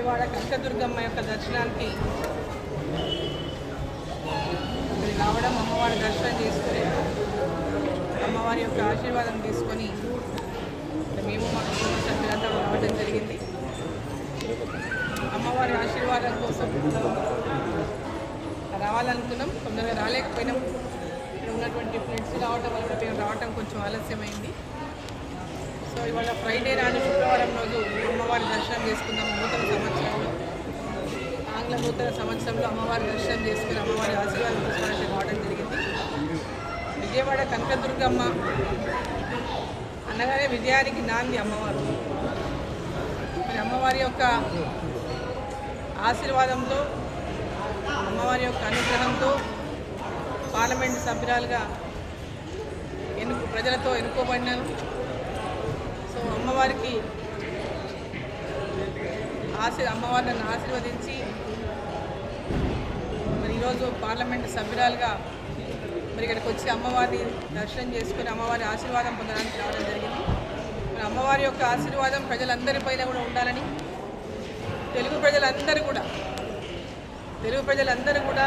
విజయవాడ కనకదుర్గమ్మ యొక్క దర్శనానికి ఇక్కడ రావడం అమ్మవారి దర్శనం చేసుకుని అమ్మవారి యొక్క ఆశీర్వాదం తీసుకొని మేము మా కుటుంబ సభ్యులంతా రావడం జరిగింది. అమ్మవారి ఆశీర్వాదం కోసం రావాలనుకున్నాం తొందరగా రాలేకపోయినాం. ఇక్కడ ఉన్నటువంటి ఫ్రెండ్స్ రావడం వల్ల మేము రావడం కొంచెం ఆలస్యమైంది. సో ఇవాళ ఫ్రైడే నాడు శుక్రవారం రోజు అమ్మవారి దర్శనం చేసుకుందాం నూతన సంవత్సరంలో. ఆంగ్ల నూతన సంవత్సరంలో అమ్మవారి దర్శనం చేసుకుని అమ్మవారి ఆశీర్వాదం తీసుకోవడానికి రావడం జరిగింది. విజయవాడ కనకదుర్గమ్మ అనగానే విజయానికి నాంది అమ్మవారు. మరి అమ్మవారి యొక్క ఆశీర్వాదంతో అమ్మవారి యొక్క అనుగ్రహంతో పార్లమెంట్ సభ్యురాలుగా ఎన్నుకు ప్రజలతో ఎన్నుకోబడినాను అమ్మవారికి ఆశీ అమ్మవారిని ఆశీర్వదించి మరి ఈరోజు పార్లమెంట్ సభ్యురాలుగా మరి ఇక్కడికి వచ్చి అమ్మవారిని దర్శనం చేసుకుని అమ్మవారి ఆశీర్వాదం పొందడానికి రావడం జరిగింది. మరి అమ్మవారి యొక్క ఆశీర్వాదం ప్రజలందరిపైన కూడా ఉండాలని తెలుగు ప్రజలందరూ కూడా తెలుగు ప్రజలందరూ కూడా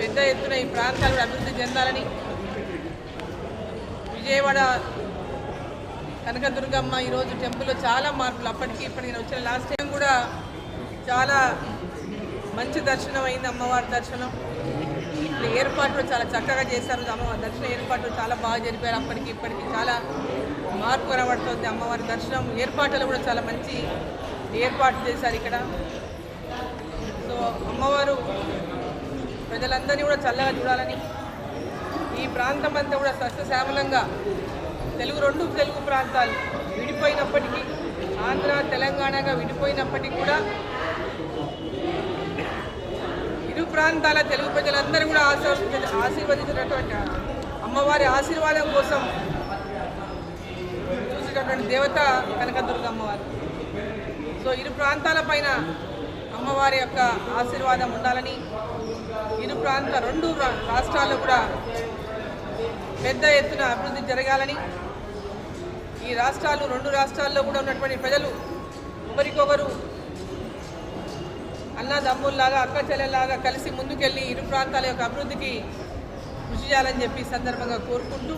పెద్ద ఎత్తున ఈ ప్రాంతాలు కూడా అభివృద్ధి చెందాలని విజయవాడ కనకదుర్గమ్మ ఈరోజు టెంపుల్లో చాలా మార్పులు. అప్పటికి ఇప్పటికి వచ్చిన లాస్ట్ టైం కూడా చాలా మంచి దర్శనం అయింది అమ్మవారి దర్శనం. ఇక్కడ ఏర్పాట్లు చాలా చక్కగా చేశారు. అమ్మవారి దర్శన ఏర్పాట్లు చాలా బాగా జరిపారు. అప్పటికి ఇప్పటికి చాలా మార్పు కనబడుతుంది అమ్మవారి దర్శనం. ఏర్పాట్లు కూడా చాలా మంచి ఏర్పాట్లు చేశారు ఇక్కడ. సో అమ్మవారు ప్రజలందరినీ కూడా చల్లగా చూడాలని ఈ ప్రాంతం అంతా కూడా సస్యశ్యామలంగా తెలుగు రెండు తెలుగు ప్రాంతాలు విడిపోయినప్పటికీ ఆంధ్ర తెలంగాణగా విడిపోయినప్పటికీ కూడా ఇరు ప్రాంతాల తెలుగు ప్రజలందరూ కూడా ఆశీర్వదించ ఆశీర్వదించినటువంటి అమ్మవారి ఆశీర్వాదం కోసం చూసేటటువంటి దేవత కనకదుర్గ అమ్మవారు సో ఇరు ప్రాంతాల పైన అమ్మవారి యొక్క ఆశీర్వాదం ఉండాలని ఇరు ప్రాంత రెండు రా- రాష్ట్రాల్లో కూడా పెద్ద ఎత్తున అభివృద్ధి జరగాలని ఈ రాష్ట్రాలు రెండు రాష్ట్రాల్లో కూడా ఉన్నటువంటి ప్రజలు ఒకరికొకరు అన్నదమ్ముల్లాగా అక్క చెల్లెల్లాగా కలిసి ముందుకెళ్ళి ఇరు ప్రాంతాల యొక్క అభివృద్ధికి కృషి చేయాలని చెప్పి సందర్భంగా కోరుకుంటూ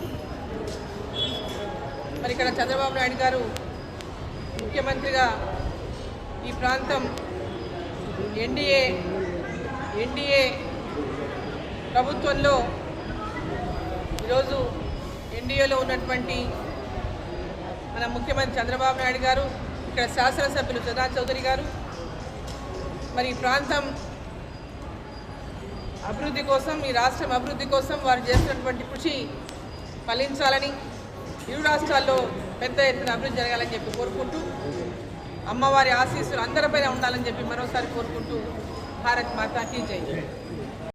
మరి ఇక్కడ చంద్రబాబు నాయుడు గారు ముఖ్యమంత్రిగా ఈ ప్రాంతం ఎన్డీఏ ఎన్డీఏ ప్రభుత్వంలో ఈరోజు ఎన్డీఏలో ఉన్నటువంటి మన ముఖ్యమంత్రి చంద్రబాబు నాయుడు గారు ఇక్కడ శాసనసభ్యులు సుధా చౌదరి గారు. మరి ఈ ప్రాంతం అభివృద్ధి కోసం ఈ రాష్ట్రం అభివృద్ధి కోసం వారు చేస్తున్నటువంటి కృషి ఫలించాలని ఇరు రాష్ట్రాల్లో పెద్ద ఎత్తున అభివృద్ధి జరగాలని చెప్పి కోరుకుంటూ అమ్మవారి ఆశీస్సులు అందరిపైన ఉండాలని చెప్పి మరోసారి కోరుకుంటూ భారత్ మాతాకి జై.